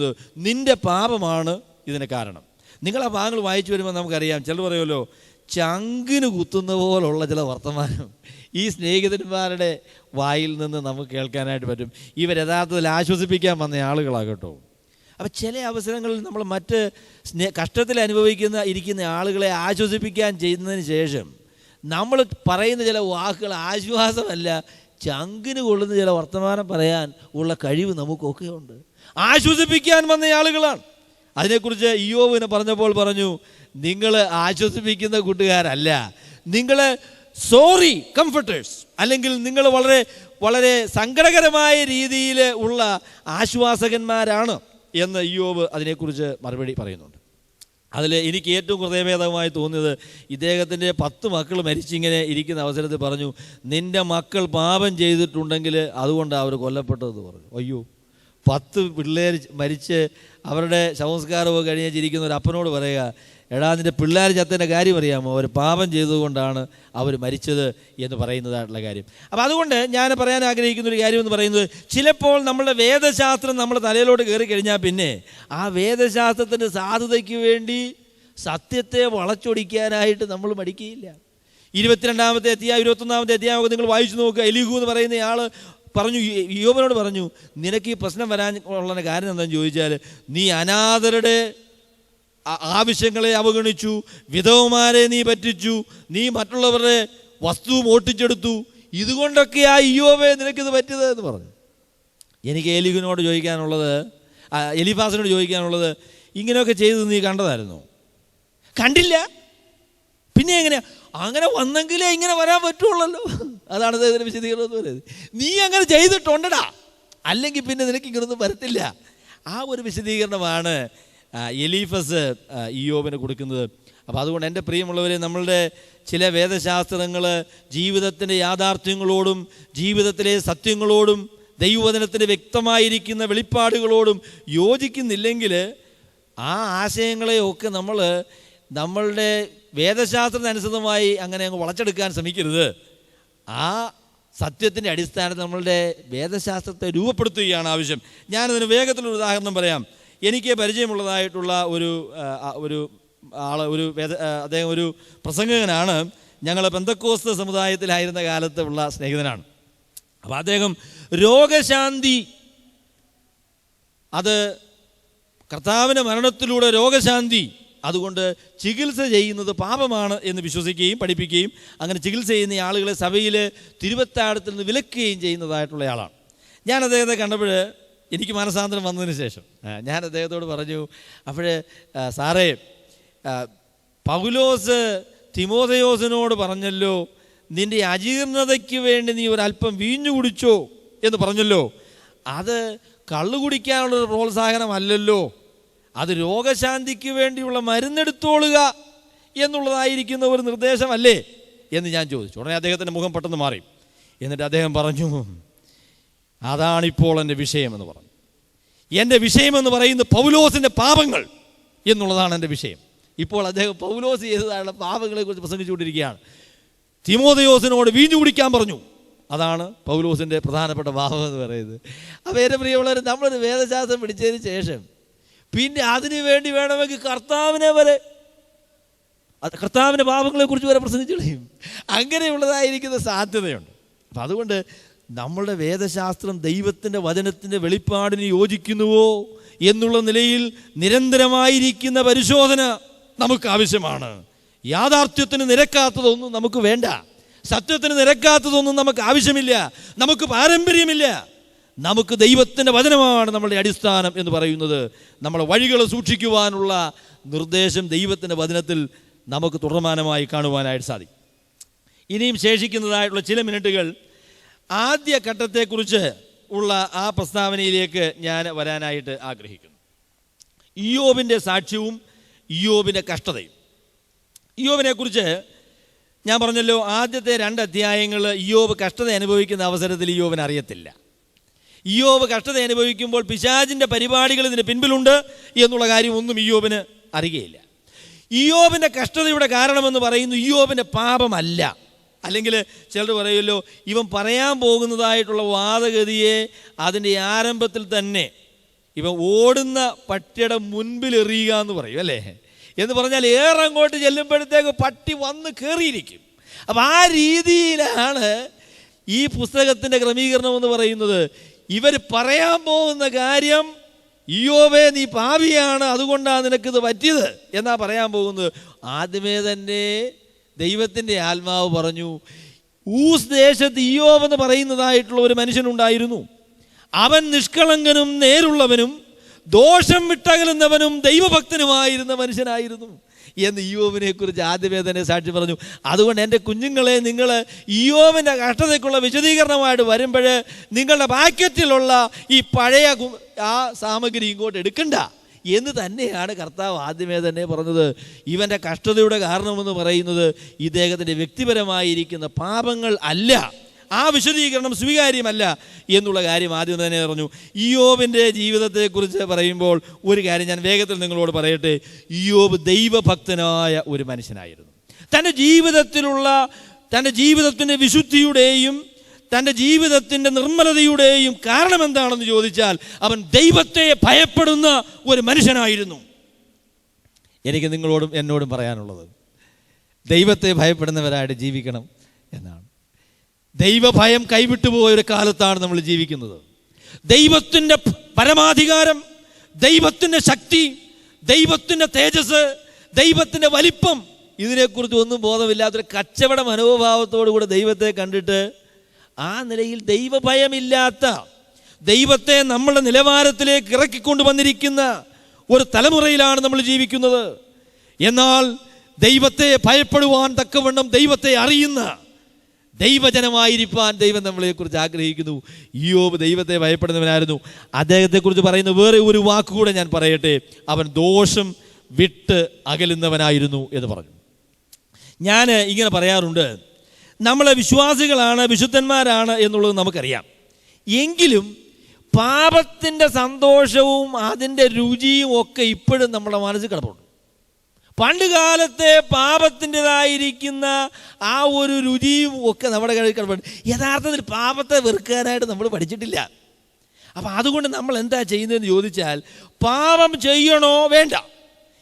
പറഞ്ഞിരിക്കുന്നത് നിന്റെ പാപമാണ് ഇതിന് കാരണം. നിങ്ങൾ ആ ഭാഗങ്ങൾ വായിച്ചു വരുമ്പോൾ നമുക്കറിയാം ചിലർ പറയുമല്ലോ ചങ്കിന് കുത്തുന്ന പോലുള്ള ചില വർത്തമാനം ഈ സ്നേഹിതന്മാരുടെ വായിൽ നിന്ന് നമുക്ക് കേൾക്കാനായിട്ട് പറ്റും. ഇവർ യഥാർത്ഥത്തിൽ ആശ്വസിപ്പിക്കാൻ വന്ന ആളുകളാകട്ടോ. അപ്പോൾ ചില അവസരങ്ങളിൽ നമ്മൾ മറ്റ് സ്നേ കഷ്ടത്തിൽ അനുഭവിക്കുന്ന ഇരിക്കുന്ന ആളുകളെ ആശ്വസിപ്പിക്കാൻ ചെയ്യുന്നതിന് ശേഷം നമ്മൾ പറയുന്ന ചില വാക്കുകൾ ആശ്വാസമല്ല ചങ്കിന് കൊള്ളുന്ന ചില വർത്തമാനം പറയാൻ ഉള്ള കഴിവ് നമുക്കൊക്കെ ഉണ്ട് ആശ്വസിപ്പിക്കാൻ വന്ന ആളുകളാണ്. അതിനെക്കുറിച്ച് ഇയോവിനെ പറഞ്ഞപ്പോൾ പറഞ്ഞു നിങ്ങൾ ആശ്വസിപ്പിക്കുന്ന കൂട്ടുകാരല്ല. നിങ്ങൾ സോറി കംഫർട്ടേഴ്സ് അല്ലെങ്കിൽ നിങ്ങൾ വളരെ വളരെ സങ്കടകരമായ രീതിയിൽ ഉള്ള ആശ്വാസകന്മാരാണ്. എന്ന് യോവ് അതിനെക്കുറിച്ച് മറുപടി പറയുന്നുണ്ട്. അതിൽ എനിക്ക് ഏറ്റവും ഹൃദയഭേദമായി തോന്നിയത് ഇദ്ദേഹത്തിന്റെ പത്ത് മക്കൾ മരിച്ചിങ്ങനെ ഇരിക്കുന്ന അവസരത്തിൽ പറഞ്ഞു നിന്റെ മക്കൾ പാപം ചെയ്തിട്ടുണ്ടെങ്കിൽ അതുകൊണ്ട് അവർ കൊല്ലപ്പെട്ടതെന്ന് പറഞ്ഞു. അയ്യോ. പത്ത് പിള്ളേർ മരിച്ച് അവരുടെ ശവസംസ്കാരവും കഴിഞ്ഞിരിക്കുന്ന ഒരു അപ്പനോട് പറയുക എടാ നിന്റെ പിള്ളേർ ചത്തതിന്റെ കാര്യം അറിയാമോ? അവർ പാപം ചെയ്തുകൊണ്ടാണ് അവർ മരിച്ചത് എന്ന് പറയുന്നതായിട്ടുള്ള കാര്യം. അപ്പോൾ അതുകൊണ്ട് ഞാൻ പറയാൻ ആഗ്രഹിക്കുന്ന ഒരു കാര്യം എന്ന് പറയുന്നത് ചിലപ്പോൾ നമ്മുടെ വേദശാസ്ത്രം നമ്മുടെ തലയിലോട്ട് കയറി കഴിഞ്ഞാൽ പിന്നെ ആ വേദശാസ്ത്രത്തിന്റെ സാധുതയ്ക്ക് വേണ്ടി സത്യത്തെ വളച്ചൊടിക്കാനായിട്ട് നമ്മൾ മടിക്കുകയില്ല. ഇരുപത്തിരണ്ടാമത്തെ അധ്യായം ഇരുപത്തൊന്നാമത്തെ അധ്യായമൊക്കെ നിങ്ങൾ വായിച്ചു നോക്കുക. എലിഹു എന്ന് പറയുന്ന ആൾ പറഞ്ഞു യോബനോട് പറഞ്ഞു നിനക്ക് ഈ പ്രശ്നം വരാൻ ഉള്ള കാര്യം എന്താണെന്ന് ചോദിച്ചാൽ നീ അനാഥരുടെ ആവശ്യങ്ങളെ അവഗണിച്ചു വിധവമാരെ നീ പറ്റിച്ചു നീ മറ്റുള്ളവരുടെ വസ്തു ഓട്ടിച്ചെടുത്തു. ഇതുകൊണ്ടൊക്കെ ആ ഇയോവേ നിനക്കിത് പറ്റിയത്? എന്ന് പറഞ്ഞു. എനിക്ക് എലിഗിനോട് ചോദിക്കാനുള്ളത് എലിഫാസിനോട് ചോദിക്കാനുള്ളത് ഇങ്ങനെയൊക്കെ ചെയ്തത് നീ കണ്ടതായിരുന്നു? കണ്ടില്ല. പിന്നെ എങ്ങനെയാ? അങ്ങനെ വന്നെങ്കിലേ ഇങ്ങനെ വരാൻ പറ്റുള്ളല്ലോ. അതാണ് അദ്ദേഹത്തിന് വിശദീകരണം പറയുന്നത്. നീ അങ്ങനെ ചെയ്തിട്ടുണ്ടടാ. അല്ലെങ്കിൽ പിന്നെ നിനക്ക് ഇങ്ങനൊന്നും വരത്തില്ല. ആ ഒരു വിശദീകരണമാണ് എലീഫസ് ഇയോബിന് കൊടുക്കുന്നത്. അപ്പോൾ അതുകൊണ്ട് എന്റെ പ്രിയമുള്ളവരെ നമ്മളുടെ ചില വേദശാസ്ത്രങ്ങൾ ജീവിതത്തിന്റെ യാഥാർത്ഥ്യങ്ങളോടും ജീവിതത്തിലെ സത്യങ്ങളോടും ദൈവവചനത്തിന്റെ വ്യക്തമായിരിക്കുന്ന വെളിപ്പാടുകളോടും യോജിക്കുന്നില്ലെങ്കിൽ ആ ആശയങ്ങളെയൊക്കെ നമ്മൾ നമ്മളുടെ വേദശാസ്ത്രത്തിനനുസൃതമായി അങ്ങനെ അങ്ങ് വളച്ചെടുക്കാൻ ശ്രമിക്കരുത്. ആ സത്യത്തിന്റെ അടിസ്ഥാനത്തിൽ നമ്മളുടെ വേദശാസ്ത്രത്തെ രൂപപ്പെടുത്തുകയാണ് ആവശ്യം. ഞാനതിന് വേഗത്തിലൊരു ഉദാഹരണം പറയാം. എനിക്ക് പരിചയമുള്ളതായിട്ടുള്ള ഒരു ഒരു ആൾ ഒരു വേദ അദ്ദേഹം ഒരു പ്രസംഗകനാണ്. ഞങ്ങൾ ബന്ധക്കോസ്ത സമുദായത്തിലായിരുന്ന കാലത്ത് ഉള്ള സ്നേഹിതനാണ്. അപ്പോൾ അദ്ദേഹം രോഗശാന്തി അത് കർത്താവിന്റെ മരണത്തിലൂടെ രോഗശാന്തി അതുകൊണ്ട് ചികിത്സ ചെയ്യുന്നത് പാപമാണ് എന്ന് വിശ്വസിക്കുകയും പഠിപ്പിക്കുകയും അങ്ങനെ ചികിത്സ ചെയ്യുന്ന ആളുകളെ സഭയിൽ തിരുവത്താഴത്തിൽ നിന്ന് വിലക്കുകയും ചെയ്യുന്നതായിട്ടുള്ള ആളാണ്. ഞാൻ അദ്ദേഹത്തെ കണ്ടപ്പോൾ എനിക്ക് മനസാന്തരം വന്നതിന് ശേഷം. ഞാൻ അദ്ദേഹത്തോട് പറഞ്ഞു അപ്പോഴേ സാറേ പൗലോസ് തിമോതയോസിനോട് പറഞ്ഞല്ലോ നിന്റെ അജീർണതയ്ക്ക് വേണ്ടി നീ ഒരല്പം വീഞ്ഞു കുടിച്ചോ എന്ന് പറഞ്ഞല്ലോ. അത് കള്ളു കുടിക്കാനുള്ളൊരു പ്രോത്സാഹനമല്ലല്ലോ. അത് രോഗശാന്തിക്ക് വേണ്ടിയുള്ള മരുന്നെടുത്തോളുക എന്നുള്ളതായിരിക്കുന്ന ഒരു നിർദ്ദേശമല്ലേ എന്ന് ഞാൻ ചോദിച്ചു. ഉടനെ അദ്ദേഹത്തിന്റെ മുഖം പെട്ടെന്ന് മാറി. എന്നിട്ട് അദ്ദേഹം പറഞ്ഞു അതാണിപ്പോൾ എന്റെ വിഷയമെന്ന് പറഞ്ഞു. എന്റെ വിഷയമെന്ന് പറയുന്നത് പൗലോസിന്റെ പാപങ്ങൾ എന്നുള്ളതാണ് എന്റെ വിഷയം. ഇപ്പോൾ അദ്ദേഹം പൗലോസ് ചെയ്തതായുള്ള പാപങ്ങളെക്കുറിച്ച് പ്രസംഗിച്ചുകൊണ്ടിരിക്കുകയാണ്. തിമോദയോസിനോട് വീഞ്ഞു കുടിക്കാൻ പറഞ്ഞു. അതാണ് പൗലോസിന്റെ പ്രധാനപ്പെട്ട പാപം എന്ന് പറയുന്നത്. അപ്പോൾ എന്റെ പ്രിയമുള്ളവർ നമ്മളൊരു വേദശാസ്ത്രം പിടിച്ചതിന് ശേഷം പിന്നെ അതിനു വേണ്ടി വേണമെങ്കിൽ കർത്താവിനെ വരെ കർത്താവിന്റെ പാപങ്ങളെ കുറിച്ച് വരെ പ്രസംഗിച്ചു കളയും. അങ്ങനെയുള്ളതായിരിക്കുന്ന സാധ്യതയുണ്ട്. അപ്പം അതുകൊണ്ട് നമ്മളുടെ വേദശാസ്ത്രം ദൈവത്തിന്റെ വചനത്തിന്റെ വെളിപ്പാടിന് യോജിക്കുന്നുവോ എന്നുള്ള നിലയിൽ നിരന്തരമായിരിക്കുന്ന പരിശോധന നമുക്ക് ആവശ്യമാണ് യാഥാർത്ഥ്യത്തിന് നിരക്കാത്തതൊന്നും നമുക്ക് വേണ്ട. സത്യത്തിന് നിരക്കാത്തതൊന്നും നമുക്ക് ആവശ്യമില്ല. നമുക്ക് പാരമ്പര്യമില്ല. നമുക്ക് ദൈവത്തിന്റെ വചനമാണ് നമ്മളുടെ അടിസ്ഥാനം എന്ന് പറയുന്നത്. നമ്മളെ വഴികൾ സൂക്ഷിക്കുവാനുള്ള നിർദ്ദേശം ദൈവത്തിന്റെ വചനത്തിൽ നമുക്ക് തുടർമാനമായി കാണുവാനായിട്ട് സാധിക്കും. ഇനിയും ശേഷിക്കുന്നതായിട്ടുള്ള ചില മിനിറ്റുകൾ ആദ്യ ഘട്ടത്തെക്കുറിച്ച് ഉള്ള ആ പ്രസ്താവനയിലേക്ക് ഞാൻ വരാനായിട്ട് ആഗ്രഹിക്കുന്നു. ഇയോബിന്റെ സാക്ഷ്യവും ഇയോബിന്റെ കഷ്ടതയും. ഇയോബിനെക്കുറിച്ച് ഞാൻ പറഞ്ഞല്ലോ ആദ്യത്തെ രണ്ട് അധ്യായങ്ങൾ ഇയോബ് കഷ്ടത അനുഭവിക്കുന്ന അവസരത്തിൽ ഇയോബിന് അറിയത്തില്ല. ഇയോബ് കഷ്ടത അനുഭവിക്കുമ്പോൾ പിശാചിന്റെ പരിപാടികൾ ഇതിന് പിൻപിലുണ്ട് എന്നുള്ള കാര്യം ഒന്നും ഇയോബിന് അറിയുകയില്ല. ഇയോബിന്റെ കഷ്ടതയുടെ കാരണമെന്ന് പറയുന്നു ഇയോബിന്റെ പാപമല്ല. അല്ലെങ്കിൽ ചിലർ പറയുമല്ലോ ഇവൻ പറയാൻ പോകുന്നതായിട്ടുള്ള വാദഗതിയെ അതിന്റെ ആരംഭത്തിൽ തന്നെ ഇവ ഓടുന്ന പട്ടിയുടെ മുൻപിൽ എറിയുക എന്ന് പറയും അല്ലേ? എന്ന് പറഞ്ഞാൽ ഏറെ അങ്ങോട്ട് ചെല്ലുമ്പോഴത്തേക്ക് പട്ടി വന്ന് കയറിയിരിക്കും അപ്പം ആ രീതിയിലാണ് ഈ പുസ്തകത്തിന്റെ ക്രമീകരണം എന്ന് പറയുന്നത്. ഇവർ പറയാൻ പോകുന്ന കാര്യം ഇയോവേ നീ പാപിയാണ് അതുകൊണ്ടാണ് നിനക്കിത് പറ്റിയത്? എന്നാ പറയാൻ പോകുന്നത്. ആദ്യമേ തന്നെ ദൈവത്തിന്റെ ആത്മാവ് പറഞ്ഞു ഊസ് ദേശത്ത് ഇയോവ് എന്ന് പറയുന്നതായിട്ടുള്ള ഒരു മനുഷ്യനുണ്ടായിരുന്നു അവൻ നിഷ്കളങ്കനും നേരുള്ളവനും ദോഷം വിട്ടകലുന്നവനും ദൈവഭക്തനുമായിരുന്ന മനുഷ്യനായിരുന്നു. എന്ന് ഇയോവിനെ കുറിച്ച് ആദ്യമേ തന്നെ സാക്ഷി പറഞ്ഞു. അതുകൊണ്ട് എന്റെ കുഞ്ഞുങ്ങളെ നിങ്ങൾ ഇയോവിന്റെ കഷ്ടതയ്ക്കുള്ള വിശദീകരണമായിട്ട് വരുമ്പോൾ നിങ്ങളുടെ പാക്കറ്റിലുള്ള ഈ പഴയ ആ സാമഗ്രി ഇങ്ങോട്ട് എടുക്കണ്ട. എന്ന് തന്നെയാണ് കർത്താവ് ആദ്യമേ തന്നെ പറഞ്ഞത്. ഇവന്റെ കഷ്ടതയുടെ കാരണമെന്ന് പറയുന്നത് ഇദ്ദേഹത്തിന്റെ വ്യക്തിപരമായിരിക്കുന്ന പാപങ്ങൾ അല്ല. ആ വിശദീകരണം സ്വീകാര്യമല്ല എന്നുള്ള കാര്യം ആദ്യം തന്നെ പറഞ്ഞു ഇയോബിന്റെ ജീവിതത്തെക്കുറിച്ച് പറയുമ്പോൾ ഒരു കാര്യം ഞാൻ വേഗത്തിൽ നിങ്ങളോട് പറയട്ടെ. ഇയോബ് ദൈവഭക്തനായ ഒരു മനുഷ്യനായിരുന്നു. തന്റെ ജീവിതത്തിലുള്ള തന്റെ ജീവിതത്തിന്റെ വിശുദ്ധിയുടെയും തന്റെ ജീവിതത്തിന്റെ നിർമ്മലതയുടെയും കാരണം എന്താണെന്ന് ചോദിച്ചാൽ അവൻ ദൈവത്തെ ഭയപ്പെടുന്ന ഒരു മനുഷ്യനായിരുന്നു. എനിക്ക് നിങ്ങളോടും എന്നോടും പറയാനുള്ളത് ദൈവത്തെ ഭയപ്പെടുന്നവരായിട്ട് ജീവിക്കണം എന്നാണ്. ദൈവഭയം കൈവിട്ടുപോയ ഒരു കാലത്താണ് നമ്മൾ ജീവിക്കുന്നത്. ദൈവത്തിന്റെ പരമാധികാരം ദൈവത്തിന്റെ ശക്തി ദൈവത്തിന്റെ തേജസ് ദൈവത്തിന്റെ വലിപ്പം ഇതിനെക്കുറിച്ച് ഒന്നും ബോധമില്ലാത്തൊരു കച്ചവട മനോഭാവത്തോടുകൂടെ ദൈവത്തെ കണ്ടിട്ട് ആ നിലയിൽ ദൈവഭയമില്ലാത്ത ദൈവത്തെ നമ്മളുടെ നിലവാരത്തിലേക്ക് ഇറക്കിക്കൊണ്ടു വന്നിരിക്കുന്ന ഒരു തലമുറയിലാണ് നമ്മൾ ജീവിക്കുന്നത്. എന്നാൽ ദൈവത്തെ ഭയപ്പെടുവാൻ തക്കവണ്ണം ദൈവത്തെ അറിയുന്ന ദൈവജനമായിരിക്കാൻ ദൈവം നമ്മളെക്കുറിച്ച് ആഗ്രഹിക്കുന്നു. യോബ് ദൈവത്തെ ഭയപ്പെടുന്നവനായിരുന്നു. അദ്ദേഹത്തെക്കുറിച്ച് പറയുന്ന വേറെ ഒരു വാക്കുകൂടെ ഞാൻ പറയട്ടെ. അവൻ ദോഷം വിട്ട് അകലുന്നവനായിരുന്നു എന്ന് പറഞ്ഞു. ഞാൻ ഇങ്ങനെ പറയാറുണ്ട്. നമ്മളെ വിശ്വാസികളാണ് വിശുദ്ധന്മാരാണ് എന്നുള്ളത് നമുക്കറിയാം. എങ്കിലും പാപത്തിന്റെ സന്തോഷവും അതിന്റെ രുചിയും ഒക്കെ ഇപ്പോഴും നമ്മുടെ മനസ്സിൽ കിടപ്പുണ്ട്. പണ്ട് കാലത്തെ പാപത്തിന്റെതായിരിക്കുന്ന ആ ഒരു രുചിയും ഒക്കെ നമ്മുടെ കയ്യിൽ കിടപ്പുണ്ട്. യഥാർത്ഥത്തിൽ പാപത്തെ വെറുക്കാനായിട്ട് നമ്മൾ പഠിച്ചിട്ടില്ല. അപ്പം അതുകൊണ്ട് നമ്മൾ എന്താ ചെയ്യുന്നതെന്ന് ചോദിച്ചാൽ പാപം ചെയ്യണോ വേണ്ട.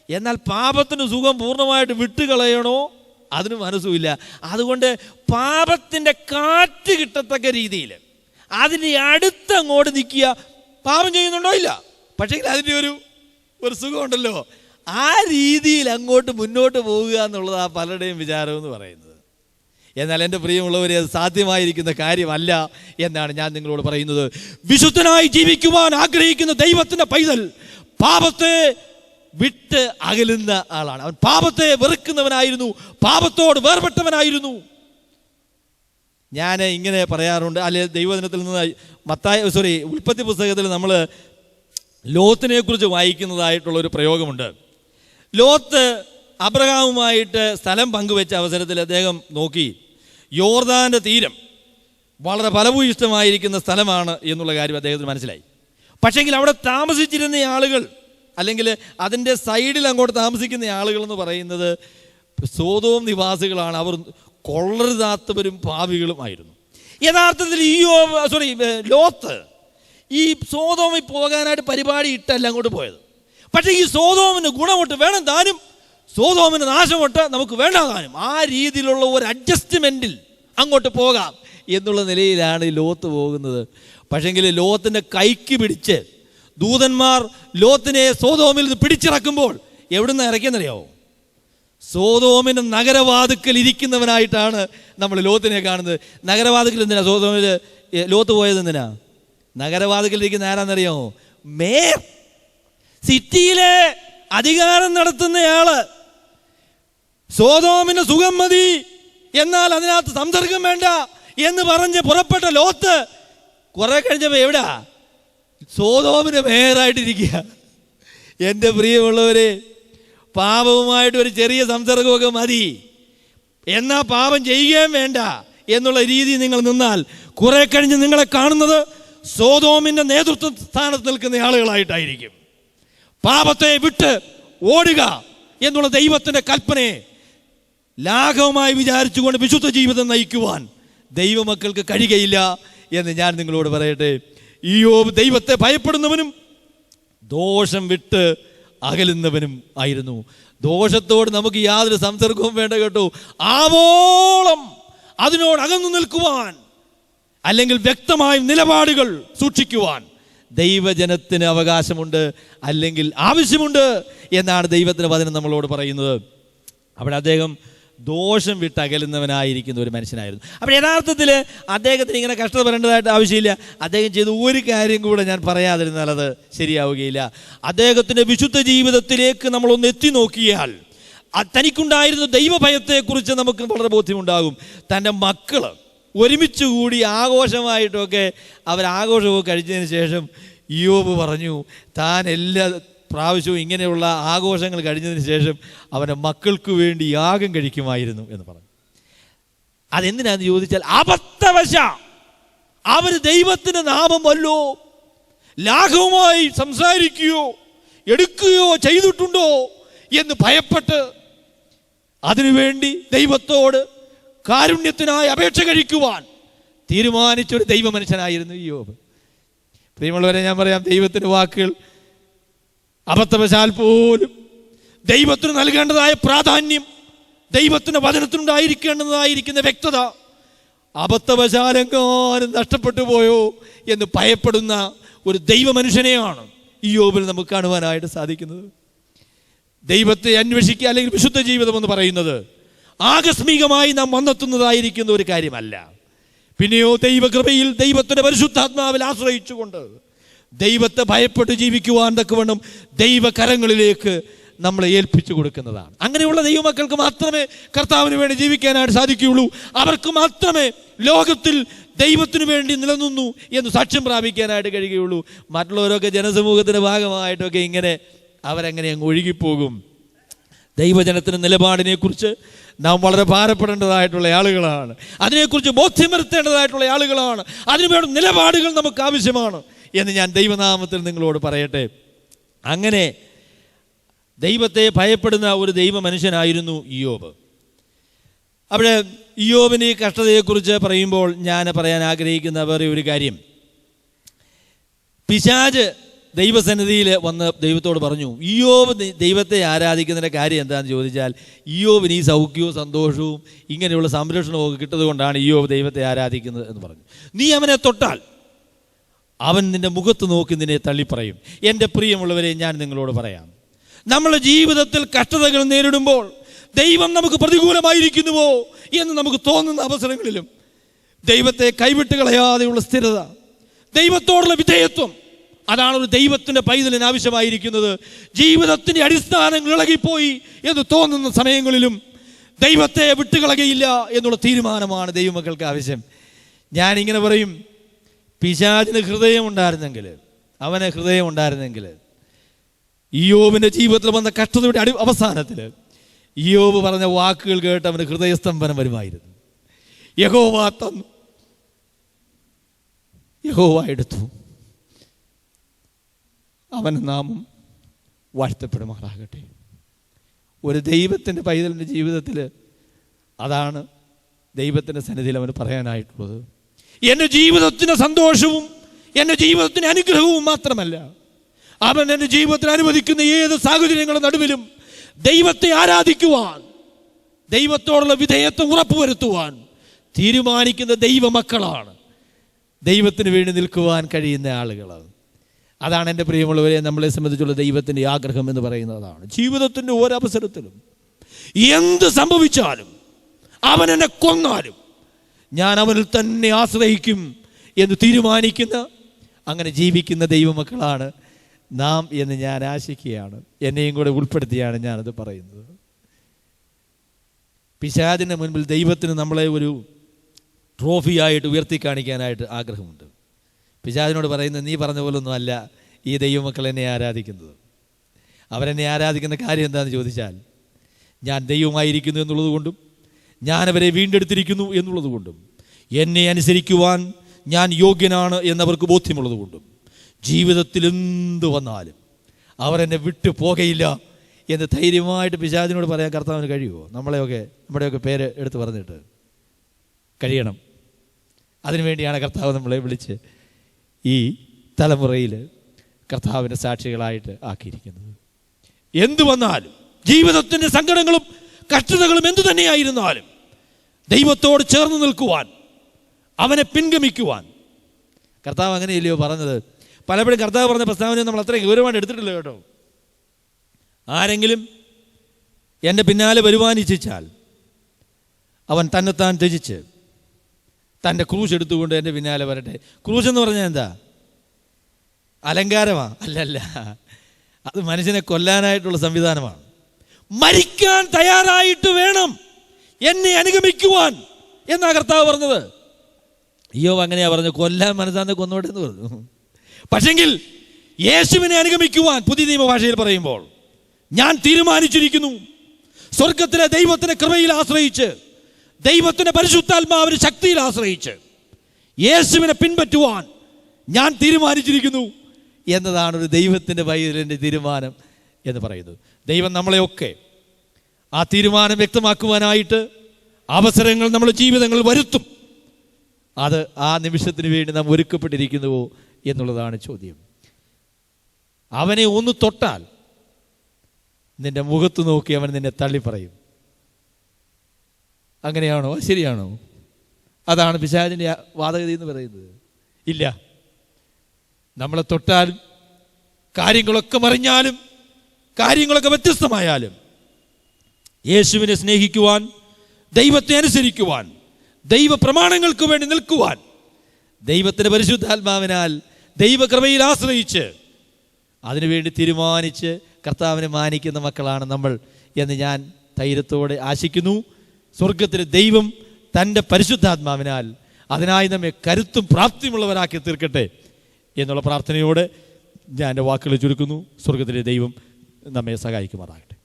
എന്നാൽ പാപത്തിന് സുഖം പൂർണമായിട്ട് വിട്ടുകളയണോ അതിന് മനസ്സുമില്ല. അതുകൊണ്ട് പാപത്തിന്റെ കാറ്റ് കിട്ടത്തക്ക രീതിയിൽ അതിന് അടുത്ത് അങ്ങോട്ട് നിൽക്കുക പാപം ചെയ്യുന്നുണ്ടോ ഇല്ല? പക്ഷേ അതിന്റെ ഒരു ഒരു സുഖമുണ്ടല്ലോ. ആ രീതിയിൽ അങ്ങോട്ട് മുന്നോട്ട് പോവുക എന്നുള്ളത് ആ പലരുടെയും വിചാരം എന്ന് പറയുന്നത്. എന്നാൽ എന്റെ പ്രിയമുള്ളവരെ അത് സാധ്യമായിരിക്കുന്ന കാര്യമല്ല എന്നാണ് ഞാൻ നിങ്ങളോട് പറയുന്നത്. വിശുദ്ധനായി ജീവിക്കുവാൻ ആഗ്രഹിക്കുന്ന ദൈവത്തിന്റെ പൈതൽ പാപത്തെ വിട്ട് അകലുന്ന ആളാണ്. അവൻ പാപത്തെ വെറുക്കുന്നവനായിരുന്നു പാപത്തോട് വേർപെട്ടവനായിരുന്നു. ഞാൻ ഇങ്ങനെ പറയാറുണ്ട്. അല്ലെ ദൈവദിനത്തിൽ നിന്ന് മത്തായ സോറി ഉൽപ്പത്തി പുസ്തകത്തിൽ നമ്മൾ ലോത്തിനെക്കുറിച്ച് വായിക്കുന്നതായിട്ടുള്ള ഒരു പ്രയോഗമുണ്ട്. ലോത്ത് അബ്രഹാമുമായിട്ട് സ്ഥലം പങ്കുവെച്ച അവസരത്തിൽ അദ്ദേഹം നോക്കി യോർദാന്റെ തീരം വളരെ ഫലഭൂയിഷ്ടമായിരിക്കുന്ന സ്ഥലമാണ് എന്നുള്ള കാര്യം അദ്ദേഹത്തിന് മനസ്സിലായി. പക്ഷേങ്കിൽ അവിടെ താമസിച്ചിരുന്ന ആളുകൾ അല്ലെങ്കിൽ അതിന്റെ സൈഡിൽ അങ്ങോട്ട് താമസിക്കുന്ന ആളുകൾ എന്ന് പറയുന്നത് സ്വതവും നിവാസികളാണ്. അവർ കൊള്ളരുതാത്തവരും പാവികളുമായിരുന്നു യഥാർത്ഥത്തിൽ ഈ സോറി ലോത്ത് ഈ സോതോമിൽ പോകാനായിട്ട് പരിപാടി ഇട്ടല്ല അങ്ങോട്ട് പോയത്. പക്ഷേ ഈ സോതോമിന് ഗുണമൊട്ട് വേണം താനും. സോതോമിന് നാശമൊട്ട് നമുക്ക് വേണ്ട താനും. ആ രീതിയിലുള്ള ഒരു അഡ്ജസ്റ്റ്മെന്റിൽ അങ്ങോട്ട് പോകാം എന്നുള്ള നിലയിലാണ് ലോത്ത് പോകുന്നത്. പക്ഷേങ്കിൽ ലോത്തിന്റെ കൈക്ക് പിടിച്ച് ദൂതന്മാർ ലോത്തിനെ സോതോമിൽ നിന്ന് പിടിച്ചിറക്കുമ്പോൾ എവിടുന്ന് ഇറക്കിയെന്നറിയാവോ സോതോമിന്റെ നഗരവാതുക്കൽ ഇരിക്കുന്നവനായിട്ടാണ് നമ്മൾ ലോത്തിനെ കാണുന്നത്. നഗരവാതുക്കൽ എന്തിനാ സോതോമിൽ ലോത്ത് പോയത് എന്തിനാ? നഗരവാതുക്കൽ ഇരിക്കുന്ന ആരാന്നറിയാമോ മേയർ. സിറ്റിയിലെ അധികാരം നടത്തുന്നയാൾ സോതോമിന് സുഖം മതി എന്നാൽ അതിനകത്ത് സംസർഗം വേണ്ട എന്ന് പറഞ്ഞ് പുറപ്പെട്ട ലോത്ത് കുറെ കഴിഞ്ഞപ്പോൾ എവിടാ? സോതോമിന് മേയറായിട്ടിരിക്കുക. എന്റെ പ്രിയമുള്ളവരെ പാപവുമായിട്ട് ഒരു ചെറിയ സംസർഗമൊക്കെ മതി. എന്നാ പാപം ചെയ്യുകയും വേണ്ട എന്നുള്ള രീതി നിങ്ങൾ നിന്നാൽ കുറെ കഴിഞ്ഞ് നിങ്ങളെ കാണുന്നത് സോതോമിന്റെ നേതൃത്വ സ്ഥാനത്ത് നിൽക്കുന്ന ആളുകളായിട്ടായിരിക്കും. പാപത്തെ വിട്ട് ഓടുക എന്നുള്ള ദൈവത്തിന്റെ കൽപ്പനയെ ലാഘവമായി വിചാരിച്ചുകൊണ്ട് വിശുദ്ധ ജീവിതം നയിക്കുവാൻ ദൈവമക്കൾക്ക് കഴിയുകയില്ല എന്ന് ഞാൻ നിങ്ങളോട് പറയട്ടെ. ഈ യോബ് ദൈവത്തെ ഭയപ്പെടുന്നവനും ദോഷം വിട്ട് അകലുന്നവനും ആയിരുന്നു. ദോഷത്തോട് നമുക്ക് യാതൊരു സംസർഗവും വേണ്ട കേട്ടോ. ആവോളം അതിനോട് അകന്നു നിൽക്കുവാൻ അല്ലെങ്കിൽ വ്യക്തമായ നിലപാടുകൾ സൂക്ഷിക്കുവാൻ ദൈവജനത്തിന് അവകാശമുണ്ട് അല്ലെങ്കിൽ ആവശ്യമുണ്ട് എന്നാണ് ദൈവത്തിന് വചനം നമ്മളോട് പറയുന്നത്. അവിടെ അദ്ദേഹം ദോഷം വിട്ട് അകലുന്നവനായിരിക്കുന്ന ഒരു മനുഷ്യനായിരുന്നു. അപ്പോൾ യഥാർത്ഥത്തിൽ അദ്ദേഹത്തിന് ഇങ്ങനെ കഷ്ടപ്പെടേണ്ടതായിട്ട് ആവശ്യമില്ല. അദ്ദേഹം ചെയ്ത ഒരു കാര്യം കൂടെ ഞാൻ പറയാതിരുന്നാൽ അത് ശരിയാവുകയില്ല. അദ്ദേഹത്തിന്റെ വിശുദ്ധ ജീവിതത്തിലേക്ക് നമ്മളൊന്ന് എത്തി നോക്കിയാൽ തനിക്കുണ്ടായിരുന്ന ദൈവഭയത്തെക്കുറിച്ച് നമുക്ക് വളരെ ബോധ്യമുണ്ടാകും. തന്റെ മക്കൾ ഒരുമിച്ച് കൂടി ആഘോഷമായിട്ടൊക്കെ അവർ ആഘോഷമൊക്കെ കഴിച്ചതിന് ശേഷം യോബ് പറഞ്ഞു താൻ എല്ലാ പ്രാവശ്യവും ഇങ്ങനെയുള്ള ആഘോഷങ്ങൾ കഴിഞ്ഞതിന് ശേഷം അവന്റെ മക്കൾക്ക് വേണ്ടി യാഗം കഴിക്കുമായിരുന്നു എന്ന് പറഞ്ഞു. അതെന്തിനാന്ന് ചോദിച്ചാൽ അബദ്ധവശ അവർ ദൈവത്തിന്റെ നാമം വല്ലോ ലാഘവമായി സംസാരിക്കുകയോ എടുക്കുകയോ ചെയ്തിട്ടുണ്ടോ എന്ന് ഭയപ്പെട്ട് അതിനുവേണ്ടി ദൈവത്തോട് കാരുണ്യത്തിനായി അപേക്ഷ കഴിക്കുവാൻ തീരുമാനിച്ചൊരു ദൈവമനുഷ്യനായിരുന്നു ഈ യോബ്. പ്രിയമുള്ളവരെ ഞാൻ പറയാം ദൈവത്തിന്റെ വാക്കുകൾ അബദ്ധവശാൽ പോലും ദൈവത്തിന് നൽകേണ്ടതായ പ്രാധാന്യം ദൈവത്തിന്റെ വചനത്തിനുണ്ടായിരിക്കേണ്ടതായിരിക്കുന്ന വ്യക്തത അബദ്ധവശാലെങ്ങാനും നഷ്ടപ്പെട്ടു പോയോ എന്ന് ഭയപ്പെടുന്ന ഒരു ദൈവ മനുഷ്യനെയാണ് ഈ യോബിൽ നമുക്ക് കാണുവാനായിട്ട് സാധിക്കുന്നത്. ദൈവത്തെ അന്വേഷിക്കുക അല്ലെങ്കിൽ വിശുദ്ധ ജീവിതം എന്ന് പറയുന്നത് ആകസ്മികമായി നാം വന്നെത്തുന്നതായിരിക്കുന്ന ഒരു കാര്യമല്ല. പിന്നെയോ ദൈവകൃപയിൽ ദൈവത്തിന്റെ പരിശുദ്ധാത്മാവിൽ ആശ്രയിച്ചുകൊണ്ട് ദൈവത്തെ ഭയപ്പെട്ട് ജീവിക്കുവാൻ തക്കവണ്ണം ദൈവകരങ്ങളിലേക്ക് നമ്മളെ ഏൽപ്പിച്ചു കൊടുക്കുന്നതാണ്. അങ്ങനെയുള്ള ദൈവമക്കൾക്ക് മാത്രമേ കർത്താവിന് വേണ്ടി ജീവിക്കാനായിട്ട് സാധിക്കുകയുള്ളൂ. അവർക്ക് മാത്രമേ ലോകത്തിൽ ദൈവത്തിനു വേണ്ടി നിലനിന്നു എന്ന് സാക്ഷ്യം പ്രാപിക്കാനായിട്ട് കഴിയുകയുള്ളൂ. മറ്റുള്ളവരൊക്കെ ജനസമൂഹത്തിന്റെ ഭാഗമായിട്ടൊക്കെ ഇങ്ങനെ അവരങ്ങനെ അങ്ങ് ഒഴുകിപ്പോകും. ദൈവജനത്തിന്റെ നിലപാടിനെക്കുറിച്ച് നാം വളരെ ഭാരപ്പെടേണ്ടതായിട്ടുള്ള ആളുകളാണ്. അതിനെക്കുറിച്ച് ബോധ്യം ആളുകളാണ്. ആളുകളാണ് അതിനുവേണ്ട നിലപാടുകൾ നമുക്ക് ആവശ്യമാണ് എന്ന് ഞാൻ ദൈവനാമത്തിൽ നിങ്ങളോട് പറയട്ടെ. അങ്ങനെ ദൈവത്തെ ഭയപ്പെടുന്ന ഒരു ദൈവ മനുഷ്യനായിരുന്നു ഇയോബ് അവിടെ ഇയോബിന് ഈ കഷ്ടതയെക്കുറിച്ച് പറയുമ്പോൾ ഞാൻ പറയാൻ ആഗ്രഹിക്കുന്ന വേറെ ഒരു കാര്യം. പിശാജ് ദൈവസന്നിധിയിൽ വന്ന് ദൈവത്തോട് പറഞ്ഞു ഇയോബ് ദൈവത്തെ ആരാധിക്കുന്നതിന്റെ കാര്യം എന്താണെന്ന് ചോദിച്ചാൽ ഇയോബിന് ഈ സൗഖ്യവും സന്തോഷവും ഇങ്ങനെയുള്ള സംരക്ഷണവും ഒക്കെ കിട്ടതുകൊണ്ടാണ് കൊണ്ടാണ് ഇയോബ് ദൈവത്തെ ആരാധിക്കുന്നത് എന്ന് പറഞ്ഞു. നീ അവനെ തൊട്ടാൽ അവൻ നിന്റെ മുഖത്ത് നോക്കി നിന്നെ തള്ളിപ്പറയും. എന്റെ പ്രിയമുള്ളവരെ ഞാൻ നിങ്ങളോട് പറയാം നമ്മുടെ ജീവിതത്തിൽ കഷ്ടതകൾ നേരിടുമ്പോൾ ദൈവം നമുക്ക് പ്രതികൂലമായിരിക്കുന്നുവോ എന്ന് നമുക്ക് തോന്നുന്ന അവസരങ്ങളിലും ദൈവത്തെ കൈവിട്ട് കളയാതെയുള്ള സ്ഥിരത ദൈവത്തോടുള്ള വിധേയത്വം അതാണ് ഒരു ദൈവത്തിന്റെ പൈതലിന് ആവശ്യമായിരിക്കുന്നത്. ജീവിതത്തിന്റെ അടിസ്ഥാനങ്ങൾ ഇളകിപ്പോയി എന്ന് തോന്നുന്ന സമയങ്ങളിലും ദൈവത്തെ വിട്ടുകളകയില്ല എന്നുള്ള തീരുമാനമാണ് ദൈവമക്കൾക്ക് ആവശ്യം. ഞാനിങ്ങനെ പറയും പിശാചിന് ഹൃദയം ഉണ്ടായിരുന്നെങ്കിൽ അവന് ഹൃദയം ഉണ്ടായിരുന്നെങ്കിൽ ഇയോബിന്റെ ജീവിതത്തിൽ വന്ന കഷ്ടതയുടെ അടി അവസാനത്തിൽ ഇയോബ് പറഞ്ഞ വാക്കുകൾ കേട്ട് അവന് ഹൃദയസ്തംഭനം വരുമായിരുന്നു. യഹോവ തന്നു. യഹോവ എടുത്തു. അവൻ നാമം വാഴ്ത്തപ്പെടുമാറാകട്ടെ. ഒരു ദൈവത്തിന്റെ പൈതലിന്റെ ജീവിതത്തിൽ അതാണ് ദൈവത്തിന്റെ സന്നിധിയിൽ അവന് പറയാനായിട്ടുള്ളത്. എന്റെ ജീവിതത്തിന് സന്തോഷവും എന്റെ ജീവിതത്തിന് അനുഗ്രഹവും മാത്രമല്ല അവൻ എന്റെ ജീവിതത്തിൽ അനുവദിക്കുന്ന ഏത് സാഹചര്യങ്ങളുടെ നടുവിലും ദൈവത്തെ ആരാധിക്കുവാൻ ദൈവത്തോടുള്ള വിധേയത്വം ഉറപ്പുവരുത്തുവാൻ തീരുമാനിക്കുന്ന ദൈവമക്കളാണ്. ദൈവത്തിന് വേണ്ടി നിൽക്കുവാൻ കഴിയുന്ന ആളുകളാണ്. അതാണ് എന്റെ പ്രിയമുള്ളവരെ നമ്മളെ സംബന്ധിച്ചുള്ള ദൈവത്തിന്റെ ആഗ്രഹം എന്ന് പറയുന്നതാണ്. ജീവിതത്തിന്റെ ഒരവസരത്തിലും എന്ത് സംഭവിച്ചാലും അവൻ എന്നെ കൊന്നാലും ഞാൻ അവനിൽ തന്നെ ആശ്രയിക്കും എന്ന് തീരുമാനിക്കുന്ന അങ്ങനെ ജീവിക്കുന്ന ദൈവമക്കളാണ് നാം എന്ന് ഞാൻ ആശിക്കുകയാണ്. എന്നെയും കൂടെ ഉൾപ്പെടുത്തിയാണ് ഞാനത് പറയുന്നത്. പിശാദിന്റെ മുൻപിൽ ദൈവത്തിന് നമ്മളെ ഒരു ട്രോഫിയായിട്ട് ഉയർത്തി കാണിക്കാനായിട്ട് ആഗ്രഹമുണ്ട്. പിശാദിനോട് പറയുന്നത് നീ പറഞ്ഞ പോലൊന്നും അല്ല. ഈ ദൈവമക്കൾ എന്നെ ആരാധിക്കുന്നത്. അവരെന്നെ ആരാധിക്കുന്ന കാര്യം എന്താണെന്ന് ചോദിച്ചാൽ ഞാൻ ദൈവമായിരിക്കുന്നു എന്നുള്ളത് കൊണ്ടും ഞാൻ അവരെ വീണ്ടെടുത്തിരിക്കുന്നു എന്നുള്ളത് കൊണ്ടും എന്നെ അനുസരിക്കുവാൻ ഞാൻ യോഗ്യനാണ് എന്നവർക്ക് ബോധ്യമുള്ളത് കൊണ്ടും ജീവിതത്തിൽ എന്ത് വന്നാലും അവരെന്നെ വിട്ടു പോകയില്ല എന്ന് ധൈര്യമായിട്ട് പിശാചിനോട് പറയാൻ കർത്താവിന് കഴിയുമോ? നമ്മളെയൊക്കെ നമ്മുടെയൊക്കെ പേര് എടുത്ത് പറഞ്ഞിട്ട് കഴിയണം. അതിനുവേണ്ടിയാണ് കർത്താവ് നമ്മളെ വിളിച്ച് ഈ തലമുറയിൽ കർത്താവിന്റെ സാക്ഷികളായിട്ട് ആക്കിയിരിക്കുന്നത്. എന്തു വന്നാലും ജീവിതത്തിന്റെ സങ്കടങ്ങളും കഷ്ടതകളും എന്തു തന്നെയായിരുന്നാലും ദൈവത്തോട് ചേർന്ന് നിൽക്കുവാൻ അവനെ പിൻഗമിക്കുവാൻ. കർത്താവ് അങ്ങനെയല്ലയോ പറഞ്ഞത്? പലപ്പോഴും കർത്താവ് പറഞ്ഞ പ്രസ്താവന നമ്മൾ അത്രയും ഗൗരവമായിട്ട് എടുത്തിട്ടില്ല കേട്ടോ. ആരെങ്കിലും എന്റെ പിന്നാലെ വരുവാൻ ഇച്ഛിച്ചാൽ അവൻ തന്നെത്താൻ ത്യജിച്ച് തന്റെ ക്രൂശ് എടുത്തുകൊണ്ട് എന്റെ പിന്നാലെ വരട്ടെ. ക്രൂശ് എന്ന് പറഞ്ഞാൽ എന്താ? അലങ്കാരമാ. അല്ലല്ല. അത് മനുഷ്യനെ കൊല്ലാനായിട്ടുള്ള സംവിധാനമാണ്. മരിക്കാൻ തയ്യാറായിട്ട് വേണം. എന്നെ അനുഗമിക്കുവാൻ. എന്നാ കർത്താവ് പറഞ്ഞത്? അയ്യോ അങ്ങനെയാ പറഞ്ഞു കൊല്ലാൻ മനസ്സാന്ന് കൊന്നോട്ടെ എന്ന് പറഞ്ഞു. പക്ഷെങ്കിൽ യേശുവിനെ അനുഗമിക്കുവാൻ പുതിയ നിയമഭാഷയിൽ പറയുമ്പോൾ ഞാൻ തീരുമാനിച്ചിരിക്കുന്നു. സ്വർഗത്തിലെ ദൈവത്തിന്റെ കൃപയിൽ ആശ്രയിച്ച് ദൈവത്തിന്റെ പരിശുദ്ധാത്മാവിന് ശക്തിയിൽ ആശ്രയിച്ച് യേശുവിനെ പിൻപറ്റുവാൻ ഞാൻ തീരുമാനിച്ചിരിക്കുന്നു എന്നതാണ് ഒരു ദൈവത്തിന്റെ പൈതലിന്റെ തീരുമാനം എന്ന് പറയുന്നത്. ദൈവം നമ്മളെയൊക്കെ ആ തീരുമാനം വ്യക്തമാക്കുവാനായിട്ട് അവസരങ്ങൾ നമ്മുടെ ജീവിതങ്ങളിൽ വരുത്തും. അത് ആ നിമിഷത്തിന് വേണ്ടി നാം ഒരുക്കപ്പെട്ടിരിക്കുന്നുവോ എന്നുള്ളതാണ് ചോദ്യം. അവനെ ഒന്ന് തൊട്ടാൽ നിന്റെ മുഖത്ത് നോക്കി അവൻ നിന്നെ തള്ളി പറയും അങ്ങനെയാണോ? ശരിയാണോ? അതാണ് പിശാചിന്റെ വാദഗതി എന്ന് പറയുന്നത്. ഇല്ല. നമ്മളെ തൊട്ടാലും കാര്യങ്ങളൊക്കെ മറിഞ്ഞാലും കാര്യങ്ങളൊക്കെ വ്യത്യസ്തമായാലും യേശുവിനെ സ്നേഹിക്കുവാൻ ദൈവത്തെ അനുസരിക്കുവാൻ ദൈവ പ്രമാണങ്ങൾക്ക് വേണ്ടി നിൽക്കുവാൻ ദൈവത്തിന്റെ പരിശുദ്ധാത്മാവിനാൽ ദൈവകൃപയിൽ ആശ്രയിച്ച് അതിനുവേണ്ടി തീരുമാനിച്ച് കർത്താവിനെ മാനിക്കുന്ന മക്കളാണ് നമ്മൾ എന്ന് ഞാൻ ധൈര്യത്തോടെ ആശിക്കുന്നു. സ്വർഗത്തിലെ ദൈവം തന്റെ പരിശുദ്ധാത്മാവിനാൽ അതിനായി നമ്മെ കരുത്തും പ്രാപ്തിയുമുള്ളവരാക്കി തീർക്കട്ടെ എന്നുള്ള പ്രാർത്ഥനയോടെ ഞാൻ എന്റെ വാക്കുകൾ ചുരുക്കുന്നു. സ്വർഗത്തിലെ ദൈവം നമ്മെ സഹായിക്കുമാറാകട്ടെ.